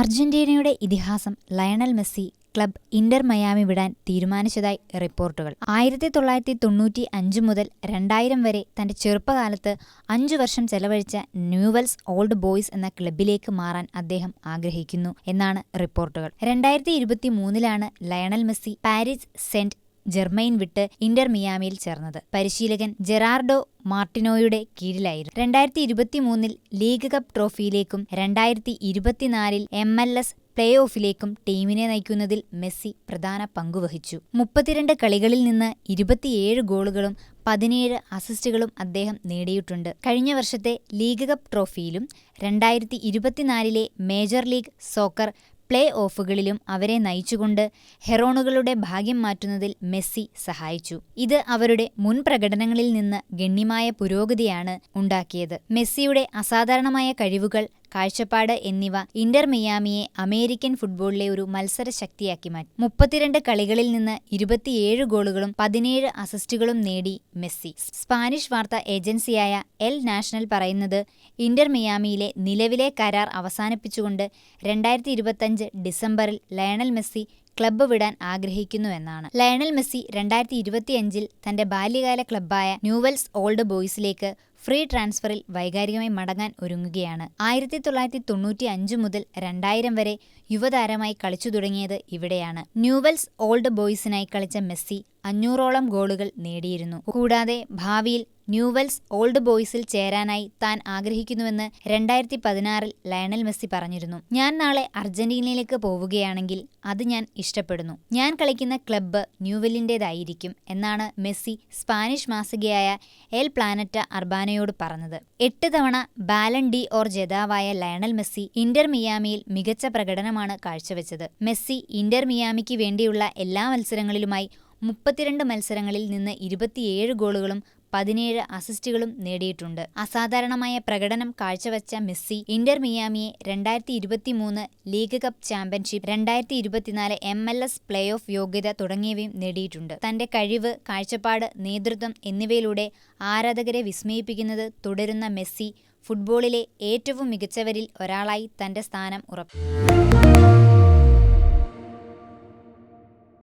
അർജന്റീനയുടെ ഇതിഹാസം Lionel Messi club Inter Miami വിടാൻ തീരുമാനിച്ചതായി റിപ്പോർട്ടുകൾ. ആയിരത്തി തൊള്ളായിരത്തി തൊണ്ണൂറ്റി അഞ്ച് മുതൽ രണ്ടായിരം വരെ തന്റെ ചെറുപ്പകാലത്ത് അഞ്ചു വർഷം ചെലവഴിച്ച ന്യൂവൽസ് ഓൾഡ് ബോയ്സ് എന്ന ക്ലബിലേക്ക് മാറാൻ അദ്ദേഹം ആഗ്രഹിക്കുന്നു എന്നാണ് റിപ്പോർട്ടുകൾ. രണ്ടായിരത്തി ഇരുപത്തി മൂന്നിലാണ് Lionel Messi Paris Saint Germain വിട്ട് ഇന്റർ മിയാമിയിൽ ചേർന്നത്. പരിശീലകൻ ജെറാർഡോ മാർട്ടിനോയുടെ കീഴിലായിരുന്നു. രണ്ടായിരത്തി ഇരുപത്തിമൂന്നിൽ ലീഗ് കപ്പ് ട്രോഫിയിലേക്കും രണ്ടായിരത്തി ഇരുപത്തിനാലിൽ എം എൽ എസ് പ്ലേ ഓഫിലേക്കും ടീമിനെ നയിക്കുന്നതിൽ മെസ്സി പ്രധാന പങ്കുവഹിച്ചു. മുപ്പത്തിരണ്ട് കളികളിൽ നിന്ന് ഇരുപത്തിയേഴ് ഗോളുകളും പതിനേഴ് അസിസ്റ്റുകളും അദ്ദേഹം നേടിയിട്ടുണ്ട്. കഴിഞ്ഞ വർഷത്തെ ലീഗ് കപ്പ് ട്രോഫിയിലും രണ്ടായിരത്തി ഇരുപത്തിനാലിലെ മേജർ ലീഗ് സോക്കർ പ്ലേ ഓഫുകളിലും അവരെ നയിച്ചുകൊണ്ട് ഹെറോണുകളുടെ ഭാഗ്യം മാറ്റുന്നതിൽ മെസ്സി സഹായിച്ചു. ഇത് അവരുടെ മുൻ പ്രകടനങ്ങളിൽ നിന്ന് ഗണ്യമായ പുരോഗതിയാണ് ഉണ്ടാക്കിയത്. മെസ്സിയുടെ അസാധാരണമായ കഴിവുകൾ കാഴ്ചപ്പാട് എന്നിവ ഇന്റർ മിയാമിയെ അമേരിക്കൻ ഫുട്ബോളിലെ ഒരു മത്സര ശക്തിയാക്കി മാറ്റി. മുപ്പത്തിരണ്ട് കളികളിൽ നിന്ന് ഇരുപത്തിയേഴ് ഗോളുകളും പതിനേഴ് അസിസ്റ്റുകളും നേടി മെസ്സി. സ്പാനിഷ് വാർത്താ ഏജൻസിയായ എൽ നാഷണൽ പറയുന്നത് ഇന്റർ മിയാമിയിലെ നിലവിലെ കരാർ അവസാനിപ്പിച്ചുകൊണ്ട് രണ്ടായിരത്തി ഡിസംബറിൽ ലയണൽ മെസ്സി ക്ലബ്ബ് വിടാൻ ആഗ്രഹിക്കുന്നുവെന്നാണ് ലയണൽ മെസ്സി രണ്ടായിരത്തി ഇരുപത്തിയഞ്ചിൽ തന്റെ ബാല്യകാല ക്ലബ്ബായ ന്യൂവൽസ് ഓൾഡ് ബോയ്സിലേക്ക് ഫ്രീ ട്രാൻസ്ഫറിൽ വൈകാരികമായി മടങ്ങാൻ ഒരുങ്ങുകയാണ്. ആയിരത്തി തൊള്ളായിരത്തി തൊണ്ണൂറ്റി അഞ്ച് മുതൽ രണ്ടായിരം വരെ യുവതാരമായി കളിച്ചു തുടങ്ങിയത് ഇവിടെയാണ്. ന്യൂവൽസ് ഓൾഡ് ബോയ്സിനായി കളിച്ച മെസ്സി അഞ്ഞൂറോളം ഗോളുകൾ നേടിയിരുന്നു. കൂടാതെ ഭാവിയിൽ ന്യൂവൽസ് ഓൾഡ് ബോയ്സിൽ ചേരാനായി താൻ ആഗ്രഹിക്കുന്നുവെന്ന് രണ്ടായിരത്തി പതിനാറിൽ ലയണൽ മെസ്സി പറഞ്ഞിരുന്നു. ഞാൻ നാളെ അർജന്റീനയിലേക്ക് പോവുകയാണെങ്കിൽ അത് ഞാൻ ഇഷ്ടപ്പെടുന്നു. ഞാൻ കളിക്കുന്ന ക്ലബ്ബ് ന്യൂവെല്ലിന്റെതായിരിക്കും എന്നാണ് മെസ്സി സ്പാനിഷ് മാസികയായ എൽ പ്ലാനറ്റ അർബാനയോട് പറഞ്ഞത്. എട്ട് തവണ ബാലൻ ഡി ഓർ ജേതാവായ ലയണൽ മെസ്സി ഇന്റർ മിയാമിയിൽ മികച്ച പ്രകടനമാണ് കാഴ്ചവെച്ചത്. മെസ്സി ഇന്റർ മിയാമിക്ക് വേണ്ടിയുള്ള എല്ലാ മത്സരങ്ങളിലുമായി മുപ്പത്തിരണ്ട് മത്സരങ്ങളിൽ നിന്ന് ഇരുപത്തിയേഴ് ഗോളുകളും പതിനേഴ് അസിസ്റ്റുകളും നേടിയിട്ടുണ്ട്. അസാധാരണമായ പ്രകടനം കാഴ്ചവെച്ച മെസ്സി ഇന്റർ മിയാമിയെ രണ്ടായിരത്തി ഇരുപത്തിമൂന്ന് ലീഗ് കപ്പ് ചാമ്പ്യൻഷിപ്പ് രണ്ടായിരത്തി ഇരുപത്തിനാല് M L S playoff യോഗ്യത തുടങ്ങിയവയും നേടിയിട്ടുണ്ട്. തന്റെ കഴിവ് കാഴ്ചപ്പാട് നേതൃത്വം എന്നിവയിലൂടെ ആരാധകരെ വിസ്മയിപ്പിക്കുന്നത് തുടരുന്ന മെസ്സി ഫുട്ബോളിലെ ഏറ്റവും മികച്ചവരിൽ ഒരാളായി തന്റെ സ്ഥാനം ഉറപ്പിച്ചു